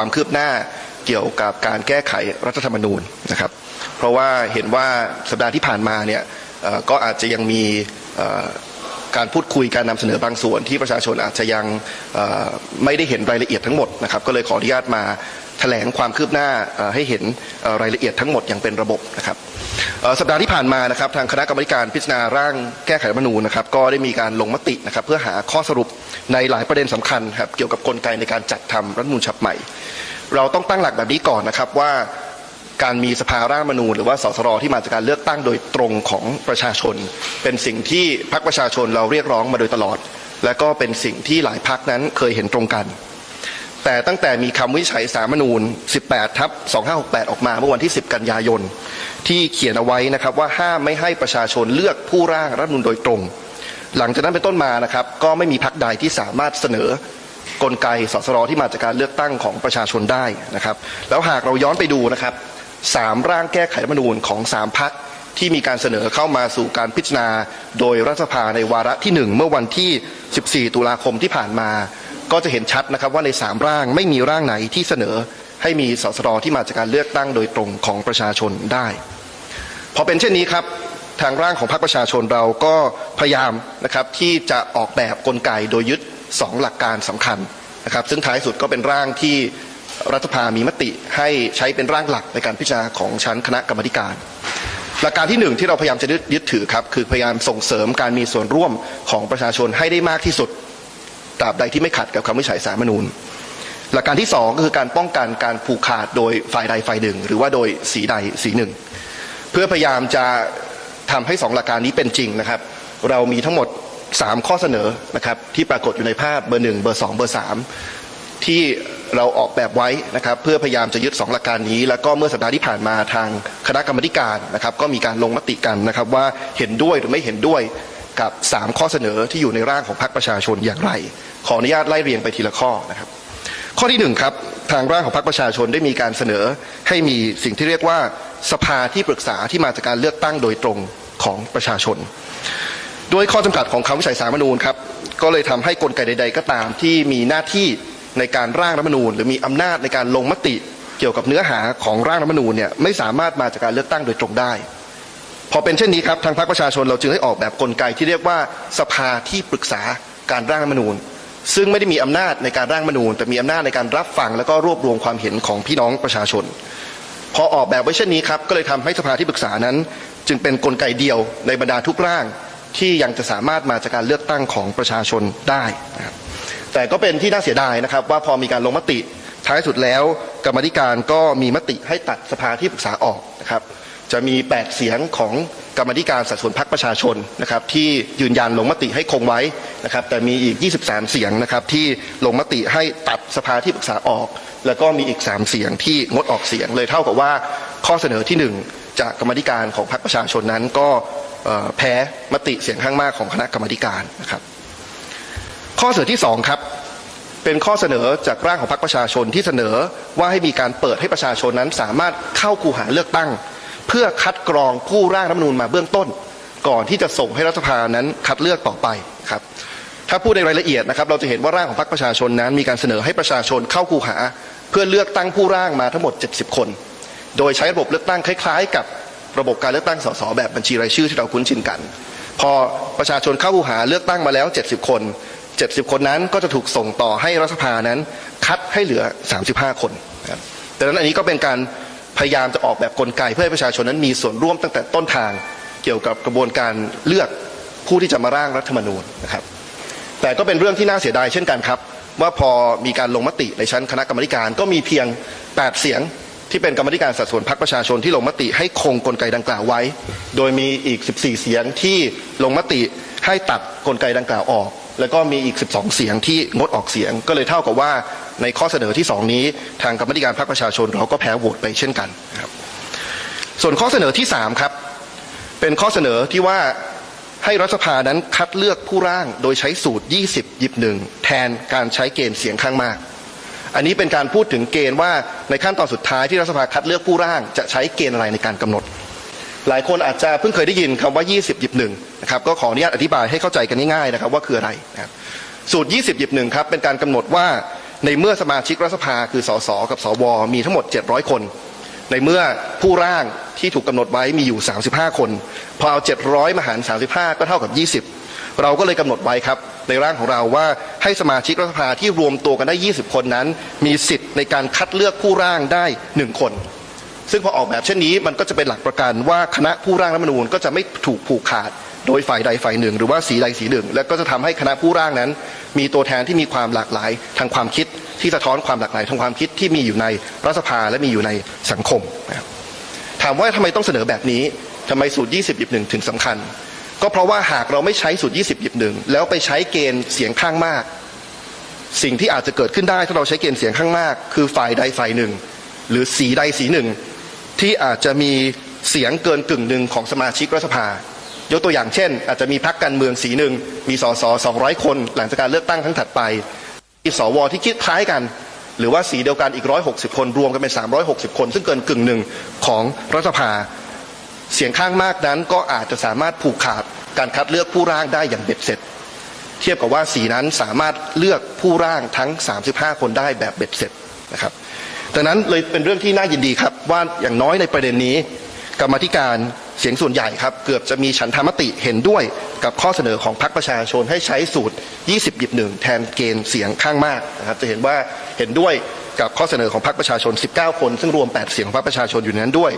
ความคืบหน้าเกี่ยวกับการแก้ไขรัฐธรรมนูญนะครับ เพราะว่าเห็นว่าสัปดาห์ที่ผ่านมาเนี่ยก็อาจจะยังมีการพูดคุยการนำเสนอบางส่วนที่ประชาชนอาจจะยังไม่ได้เห็นรายละเอียดทั้งหมดนะครับ ก็เลยขออนุญาตมา แถลงความคืบหน้าให้เห็นรายละเอียดทั้งหมดอย่างเป็นระบบนะครับสัปดาห์ที่ผ่านมานะครับทางคณะกรรมการพิจารณาร่างแก้ไขรัฐมนูญนะครับก็ได้มีการลงมตินะครับเพื่อหาข้อสรุปในหลายประเด็นสำคัญครับเกี่ยวกับกลไกในการจัดทำรัฐมนูญฉบับใหม่ เราต้องตั้งหลักแบบนี้ก่อนนะครับว่าการมีสภาร่างรัฐมนูญหรือว่าสสรที่มาจากการเลือกตั้งโดยตรงของประชาชน เป็นสิ่งที่พรรคประชาชนเราเรียกร้องมาโดยตลอด และก็เป็นสิ่งที่หลายพรรคนั้นเคยเห็นตรงกัน แต่ตั้งแต่มีคำวิจัยสามนูญ 18 ทับ 2568 ออกมาเมื่อวันที่ 10 กันยายน ที่เขียนเอาไว้นะครับว่าห้ามไม่ให้ประชาชนเลือกผู้ร่างรัฐมนูญโดยตรง หลังจากนั้นเป็นต้นมานะครับ ก็ไม่มีพรรคใดที่สามารถเสนอกลไกสสรที่มาจากการเลือกตั้งของประชาชนได้นะครับ แล้วหากเราย้อนไปดูนะครับสามร่างแก้ไขรัฐมนูญของสามพักที่มีการเสนอเข้ามาสู่การพิจารณา โดยรัฐสภาในวาระที่หนึ่งเมื่อวันที่ 14 ตุลาคมที่ผ่านมา ก็จะเห็นชัดนะครับว่าในสามร่างไม่มีร่างไหนที่เสนอให้มีสสรที่มาจากการเลือกตั้งโดยตรงของประชาชนได้พอเป็นเช่นนี้ครับทางร่างของพรรคประชาชนเราก็พยายามนะครับที่จะออกแบบกลไกโดยยึด 2 หลักการสำคัญนะครับ ซึ่งท้ายสุดก็เป็นร่างที่รัฐสภามีมติให้ใช้เป็นร่างหลักในการพิจารณาของชั้นคณะกรรมการ หลักการที่หนึ่งที่เราพยายามจะยึดถือครับคือพยายามส่งเสริมการมีส่วนร่วมของประชาชนให้ได้มากที่สุด ตราบใดที่ไม่ขัดกับคำวิจัยสารมนูญหลักการที่สองก็คือการป้องกันการผูกขาดโดยฝ่ายใดฝ่ายหนึ่ง หรือว่าโดยสีใดสีหนึ่ง เพื่อพยายามจะทำให้สองหลักการนี้เป็นจริงนะครับ เรามีทั้งหมด 3 ข้อเสนอนะครับที่ปรากฏอยู่ในภาพเบอร์หนึ่งเบอร์สองเบอร์สามที่เราออกแบบไว้นะครับ เพื่อพยายามจะยึด 2 หลักการนี้ แล้วก็เมื่อสัปดาห์ที่ผ่านมาทางคณะกรรมการนะครับ ก็มีการลงมติกันนะครับว่าเห็นด้วยหรือไม่เห็นด้วย กับ 3 ข้อเสนอที่อยู่ในร่างของพรรคประชาชนอย่างไร ขออนุญาตไล่เรียงไปทีละข้อนะครับ ข้อที่หนึ่งครับทางร่างของพรรคประชาชนได้มีการเสนอให้มีสิ่งที่เรียกว่าสภาที่ปรึกษาที่มาจากการเลือกตั้งโดยตรงของประชาชน ด้วยข้อจำกัดของคำวิจัยสารฐมนูญครับก็เลยทำให้กลไกใด ๆ ก็ตามที่มีหน้าที่ในการร่างรัฐมนูญ หรือมีอำนาจในการลงมติเกี่ยวกับเนื้อหาของร่างรัฐมนูญเนี่ยไม่สามารถมาจากการเลือกตั้งโดยตรงได้ พอเป็นเช่นนี้ครับทางพรรคประชาชนเราจึงได้ออกแบบกลไกที่เรียกว่าสภาที่ปรึกษาการร่างรัฐธรรมนูญ ซึ่งไม่ได้มีอำนาจในการร่างรัฐธรรมนูญ แต่มีอำนาจในการรับฟัง แล้วก็รวบรวมความเห็นของพี่น้องประชาชน พอออกแบบไว้เช่นนี้ครับก็เลยทำให้สภาที่ปรึกษานั้น จึงเป็นกลไกเดียวในบรรดาทุกร่างที่ยังจะสามารถมาจากการเลือกตั้งของประชาชนได้นะครับแต่ก็เป็นที่น่าเสียดายนะครับว่าพอมีการลงมติท้ายสุดแล้ว กรรมาธิการก็มีมติให้ตัดสภาที่ปรึกษาออกนะครับ จะมี 8 เสียงของกรรมธิการสัดส่วนพรรคประชาชนนะครับที่ยืนยันลงมติให้คงไว้นะครับแต่มีอีก 23 เสียงนะครับที่ลงมติให้ตัดสภาที่ปรึกษาออก แล้วก็มีอีก 3 เสียงที่งดออกเสียงเลยเท่ากับว่าข้อเสนอที่ 1 จากกรรมธิการของพรรคประชาชนนั้นก็แพ้มติเสียงข้างมากของคณะกรรมดิการนะครับข้อเสนอที่2ครับเป็นข้อเสนอจากร่างของพรรคประชาชนที่เสนอว่าให้มีการเปิดให้ประชาชนนั้นสามารถเข้าคูหาเลือกตั้ง เพื่อคัดกรองผู้ร่างรัฐธรรมนูญมาเบื้องต้น ก่อนที่จะส่งให้รัฐสภานั้นคัดเลือกต่อไปครับถ้าพูดในรายละเอียดนะครับเราจะเห็นว่าร่างของพรรคประชาชนนั้น มีการเสนอให้ประชาชนเข้าคูหา เพื่อเลือกตั้งผู้ร่างมาทั้งหมด 70 คน โดยใช้ระบบเลือกตั้งคล้ายๆ กับระบบการเลือกตั้งสสแบบบัญชีรายชื่อที่เราคุ้นชินกัน พอประชาชนเข้าคูหาเลือกตั้งมาแล้ว 70 คน 70 คนนั้นก็จะถูกส่งต่อให้รัฐสภานั้น คัดให้เหลือ 35 คนนะครับดังนั้นอันนี้ก็เป็นการ พยายามจะออกแบบกลไก เพื่อให้ประชาชนนั้นมีส่วนร่วมตั้งแต่ต้นทางเกี่ยวกับกระบวนการเลือกผู้ที่จะมาร่างรัฐธรรมนูญนะครับ แต่ก็เป็นเรื่องที่น่าเสียดายเช่นกันครับ ว่าพอมีการลงมติในชั้นคณะกรรมธิการก็มีเพียง 8 เสียงที่เป็นกรรมธิการสัดส่วนพรรคประชาชนที่ลงมติให้คงกลไกดังกล่าวไว้ โดยมีอีก 14 เสียงที่ลงมติให้ตัดกลไกดังกล่าวออก แล้วก็มีอีก 12 เสียงที่งดออกเสียง ก็เลยเท่ากับว่าในข้อเสนอที่ 2 นี้ ทางกรรมธิการพรรคประชาชนเราก็แพ้โหวตไปเช่นกันครับส่วนข้อเสนอที่3ครับเป็นข้อเสนอที่ว่าให้รัฐสภานั้นคัดเลือกผู้ร่างโดยใช้สูตร 20หยิบหนึ่งแทนการใช้เกณฑ์เสียงข้างมาก อันนี้เป็นการพูดถึงเกณฑ์ว่าในขั้นตอนสุดท้ายที่รัฐสภาคัดเลือกผู้ร่างจะใช้เกณฑ์อะไรในการกำหนด หลายคนอาจจะเพิ่งเคยได้ยินคำว่า 20หยิบหนึ่งนะครับก็ขออนุญาตอธิบายให้เข้าใจกันง่ายๆนะครับว่าคืออะไรนะครับสูตร 20หยิบหนึ่งครับเป็นการกำหนดว่า ในเมื่อสมาชิกรัฐสภาคือสสกับสวมีทั้งหมด 700 คน ในเมื่อผู้ร่างที่ถูกกำหนดไว้มีอยู่ 35 คน พอเอา 700 มาหาร 35 ก็เท่ากับ 20 เราก็เลยกำหนดไว้ครับ ในร่างของเราว่าให้สมาชิกรัฐสภาที่รวมตัวกันได้ 20 คนนั้น มีสิทธิ์ในการคัดเลือกผู้ร่างได้ 1 คน ซึ่งพอออกแบบเช่นนี้มันก็จะเป็นหลักประกันว่าคณะผู้ร่างรัฐมนูญก็จะไม่ถูกผูกขาด โดยฝ่ายใดฝ่ายหนึ่ง หรือว่าสีใดสีหนึ่ง และก็จะทำให้คณะผู้ร่างนั้น มีตัวแทนที่มีความหลากหลายทางความคิดที่สะท้อนความหลากหลายทางความคิดที่มีอยู่ในรัฐสภาและมีอยู่ในสังคมนะครับถามว่าทำไมต้องเสนอแบบนี้ทำไมสูตร 20หยิบหนึ่งถึงสำคัญ ก็เพราะว่าหากเราไม่ใช้สูตร 20หยิบหนึ่งแล้วไปใช้เกณฑ์เสียงข้างมาก สิ่งที่อาจจะเกิดขึ้นได้ถ้าเราใช้เกณฑ์เสียงข้างมาก คือฝ่ายใดฝ่ายหนึ่ง หรือสีใดสีหนึ่ง ที่อาจจะมีเสียงเกินกึ่งหนึ่งของสมาชิกรัฐสภา ยกตัวอย่างเช่น อาจจะมีพรรคการเมืองสีหนึ่งมีสส200คน หลังจากการเลือกตั้งครั้งถัดไปมีสวที่คิดคล้ายกัน หรือว่าสีเดียวกันอีก160คนรวมกันเป็น360คน ซึ่งเกินกึ่งหนึ่งของรัฐสภา เสียงข้างมากนั้นก็อาจจะสามารถผูกขาดการคัดเลือกผู้ร่างได้อย่างเบ็ดเสร็จ เทียบกับว่าสีนั้นสามารถเลือกผู้ร่างทั้ง 35 คนได้แบบเบ็ดเสร็จนะครับดังนั้นเลยเป็นเรื่องที่น่ายินดีครับว่าอย่างน้อยในประเด็นนี้ กรรมธิการ เสียงส่วนใหญ่ครับ เกือบจะมีฉันทามติเห็นด้วยกับข้อเสนอของพรรคประชาชนให้ใช้สูตร 20หยิบหนึ่งแทนเกณฑ์เสียงข้างมากนะครับจะเห็นว่าเห็นด้วยกับข้อเสนอของพรรคประชาชน 19 คน ซึ่งรวม 8 เสียงของพรรคประชาชนอยู่ในนั้นด้วย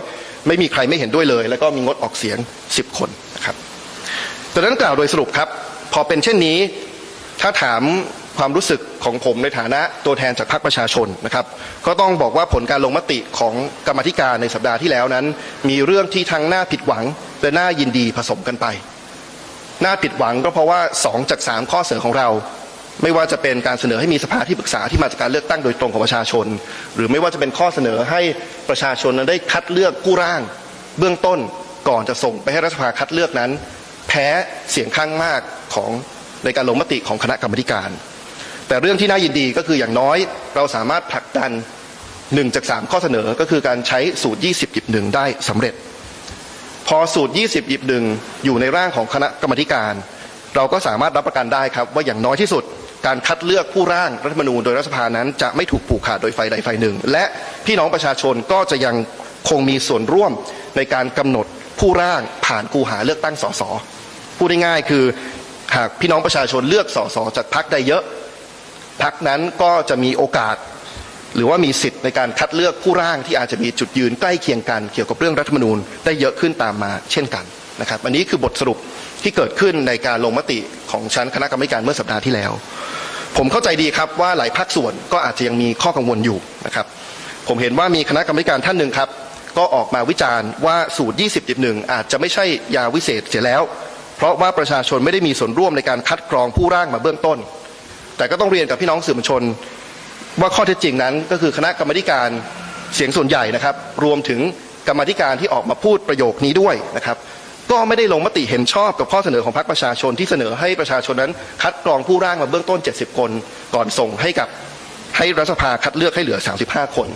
ไม่มีใครไม่เห็นด้วยเลย แล้วก็มีงดออกเสียง 10 คนนะครับดังนั้นกล่าวโดยสรุปครับ พอเป็นเช่นนี้ ถ้าถาม ความรู้สึกของผมในฐานะตัวแทนจากพรรคประชาชนนะครับ ก็ต้องบอกว่าผลการลงมติของกรรมธิการในสัปดาห์ที่แล้วนั้น มีเรื่องที่ทั้งน่าผิดหวังและน่ายินดีผสมกันไป น่าผิดหวังก็เพราะว่า 2 จาก 3 ข้อเสนอของเรา ไม่ว่าจะเป็นการเสนอให้มีสภาที่ปรึกษาที่มาจากการเลือกตั้งโดยตรงของประชาชน หรือไม่ว่าจะเป็นข้อเสนอให้ประชาชนนั้นได้คัดเลือกผู้ร่าง เบื้องต้นก่อนจะส่งไปให้รัฐสภาคัดเลือกนั้น แพ้เสียงข้างมากของในการลงมติของคณะกรรมธิการ แต่เรื่องที่น่ายินดีก็คืออย่างน้อย เราสามารถผลักดันหนึ่งจากสามข้อเสนอก็คือการใช้สูตร 20หยิบหนึ่งได้สำเร็จ พอสูตร 20หยิบหนึ่งอยู่ในร่างของคณะกรรมการ เราก็สามารถรับประกันได้ครับ ว่าอย่างน้อยที่สุดการคัดเลือกผู้ร่างรัฐธรรมนูญโดยรัฐสภานั้น จะไม่ถูกผูกขาดโดยฝ่ายใดฝ่ายหนึ่ง และพี่น้องประชาชนก็จะยังคงมีส่วนร่วมในการกำหนดผู้ร่างผ่านคูหาเลือกตั้งสสพูดง่ายๆคือหากพี่น้องประชาชนเลือกสสจากพรรคใดเยอะ พักนั้นก็จะมีโอกาส หรือว่ามีสิทธิ์ในการคัดเลือกผู้ร่างที่อาจจะมีจุดยืนใกล้เคียงกัน เกี่ยวกับเรื่องรัฐธรรมนูญได้เยอะขึ้นตามมาเช่นกันนะครับ อันนี้คือบทสรุปที่เกิดขึ้นในการลงมติของชั้นคณะกรรมการเมื่อสัปดาห์ที่แล้ว ผมเข้าใจดีครับว่าหลายภาคส่วนก็อาจจะยังมีข้อกังวลอยู่นะครับ ผมเห็นว่ามีคณะกรรมการท่านหนึ่งครับ ก็ออกมาวิจารณ์ว่าสูตร 20.1 อาจจะไม่ใช่ยาวิเศษเสียแล้ว เพราะว่าประชาชนไม่ได้มีส่วนร่วมในการคัดกรองผู้ร่างมาเบื้องต้น แต่ก็ต้องเรียนกับพี่น้องสื่อมวลชน ว่าข้อเท็จจริงนั้นก็คือคณะกรรมการเสียงส่วนใหญ่นะครับ รวมถึงกรรมการที่ออกมาพูดประโยคนี้ด้วยนะครับ ก็ไม่ได้ลงมติเห็นชอบกับข้อเสนอของพรรคประชาชนที่เสนอให้ประชาชนนั้น คัดกรองผู้ร่างมาเบื้องต้น 70 คน ก่อนส่งให้กับให้รัฐสภาคัดเลือกให้เหลือ 35 คน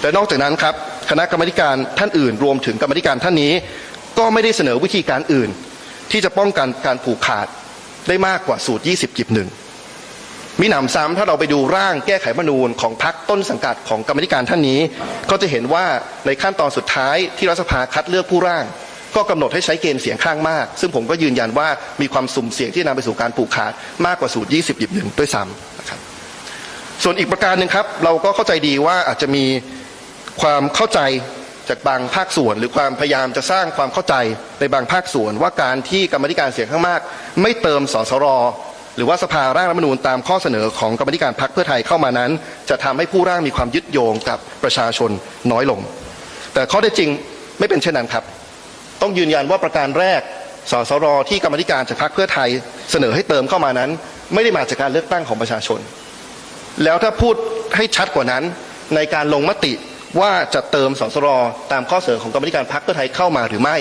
แต่นอกจากนั้นครับคณะกรรมการท่านอื่น รวมถึงกรรมการท่านนี้ ก็ไม่ได้เสนอวิธีการอื่น ที่จะป้องกันการผูกขาดได้มากกว่าสูตร 20จิบหนึ่ง มิหนำซ้ำถ้าเราไปดูร่างแก้ไขมนูญของพรรคต้นสังกัดของกรรมธิการท่านนี้ ก็จะเห็นว่าในขั้นตอนสุดท้ายที่รัฐสภาคัดเลือกผู้ร่าง ก็กำหนดให้ใช้เกณฑ์เสียงข้างมาก ซึ่งผมก็ยืนยันว่ามีความสุ่มเสี่ยงที่นำไปสู่การผูกขาดมากกว่าสูตร 20 หยิบหนึ่งด้วยซ้ำนะครับส่วนอีกประการหนึ่งครับ เราก็เข้าใจดีว่าอาจจะมีความเข้าใจจากบางภาคส่วน หรือความพยายามจะสร้างความเข้าใจในบางภาคส่วน ว่าการที่กรรมธิการเสียงข้างมาก ไม่เติมสสร หรือว่าสภาร่างรัฐมนูญตามข้อเสนอของกรรมธิการพรรคเพื่อไทยเข้ามานั้น จะทำให้ผู้ร่างมีความยึดโยงกับประชาชนน้อยลง แต่ข้อเท็จริงไม่เป็นเช่นนั้นครับ ต้องยืนยันว่าประการแรกสสรที่กรรมธิการจากพรรคเพื่อไทยเสนอให้เติมเข้ามานั้น ไม่ได้มาจากการเลือกตั้งของประชาชน แล้วถ้าพูดให้ชัดกว่านั้นในการลงมติว่าจะเติมสสรตามข้อเสนอของกรรมธิการพรรคเพื่อไทยเข้ามาหรือไม่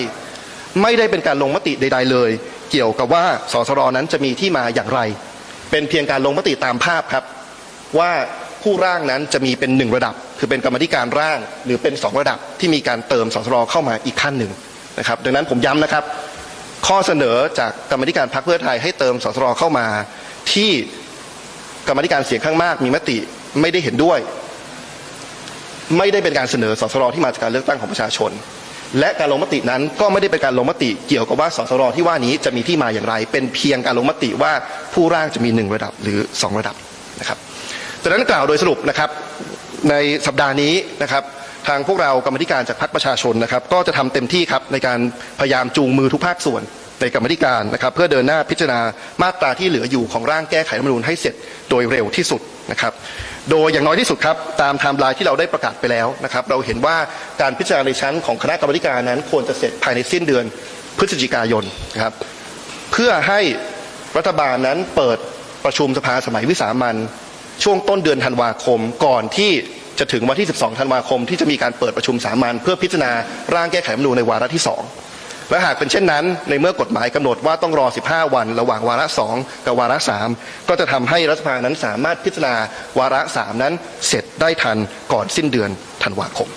ไม่ได้เป็นการลงมติใด ๆ เลย เกี่ยวกับว่าสสรนั้นจะมีที่มาอย่างไร เป็นเพียงการลงมติตามภาพครับ ว่าผู้ร่างนั้นจะมีเป็นหนึ่งระดับ คือเป็นกรรมธิการร่าง หรือเป็นสองระดับที่มีการเติมสสรเข้ามาอีกขั้นหนึ่งนะครับดังนั้นผมย้ำนะครับ ข้อเสนอจากกรรมธิการพรรคเพื่อไทยให้เติมสสรเข้ามา ที่กรรมธิการเสียงข้างมาก มีมติไม่ได้เห็นด้วย ไม่ได้เป็นการเสนอสสรที่มาจากการเลือกตั้งของประชาชน และการลงมตินั้นก็ไม่ได้เป็นการลงมติเกี่ยวกับว่าสสรที่ว่านี้จะมีที่มาอย่างไร เป็นเพียงการลงมติว่าผู้ร่างจะมีหนึ่งระดับหรือสองระดับนะครับดังนั้นกล่าวโดยสรุปนะครับในสัปดาห์นี้นะครับทางพวกเรากรรมธิการจากพรรคประชาชนนะครับ ก็จะทำเต็มที่ครับในการพยายามจูงมือทุกภาคส่วน ในกรรมธิการนะครับ เพื่อเดินหน้าพิจารณามาตราที่เหลืออยู่ของร่างแก้ไขรัฐธรรมนูญให้เสร็จโดยเร็วที่สุดนะครับ โดยอย่างน้อยที่สุดครับตามไทม์ไลน์ที่เราได้ประกาศไปแล้วนะครับ เราเห็นว่าการพิจารณาในชั้นของคณะกรรมการนั้น ควรจะเสร็จภายในสิ้นเดือนพฤศจิกายนนะครับ เพื่อให้รัฐบาลนั้นเปิดประชุมสภาสมัยวิสามันช่วงต้นเดือนธันวาคมก่อนที่จะถึงวันที่ 12 ธันวาคม ที่จะมีการเปิดประชุมสามัญเพื่อพิจารณาร่างแก้ไขรัฐธรรมนูญในวาระที่ 2 และหากเป็นเช่นนั้น ในเมื่อกฎหมายกำหนดว่าต้องรอ 15 วัน ระหว่างวาระ 2 กับวาระ 3 ก็จะทำให้รัฐสภานั้นสามารถพิจารณาวาระ 3 นั้นเสร็จได้ทันก่อนสิ้นเดือนธันวาคม